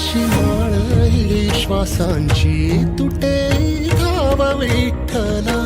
अशी माळ श्वासांची तुटे धाव विठ्ठला.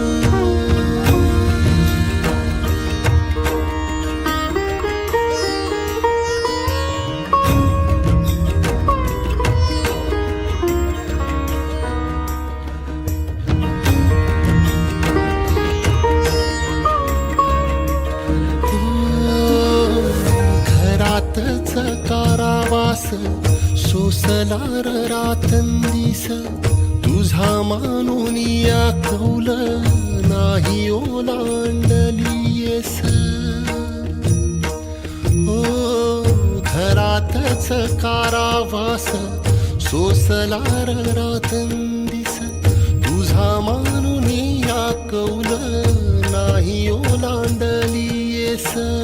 मानून या कौल नाही ओलांडलीयस हो घरातच कारावास सोसलार रातंदिस तुझा मानून या कौल नाही ओलांडलीयस ओढ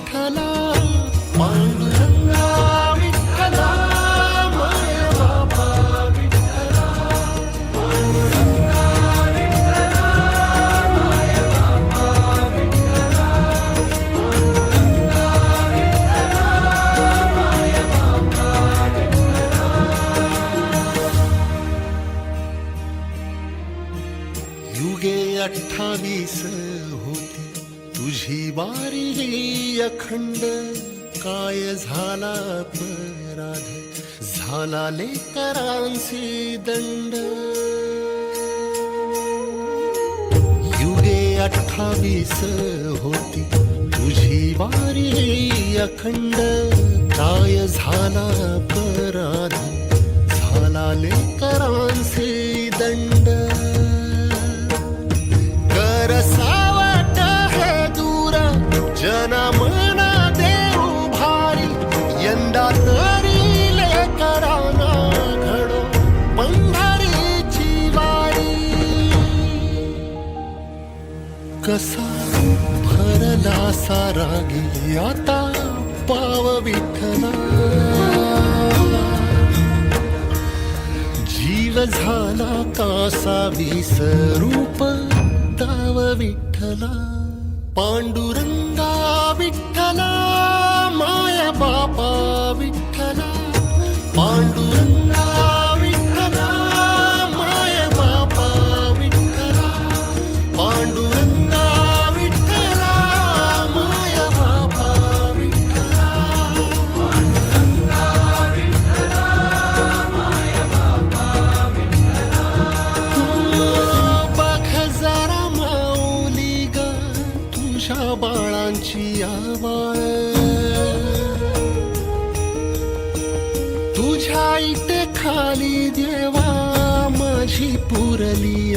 अठ्ठावीस होती तुझी बारी अखंड काय झाला पराध झाला लेकरांची दंड. युगे अठ्ठावीस होती तुझी बारी अखंड काय झाला पराध झाला लेकरांचे दंड. कसा भरला सारा गे आता पाव विठ्ठला. जीव झाला कासा विसरूप दाव विठला पांडुरंगा विठ्ठला माया बापा विठ्ठला. पांडुरंगा पुरली देवा माझी पुरली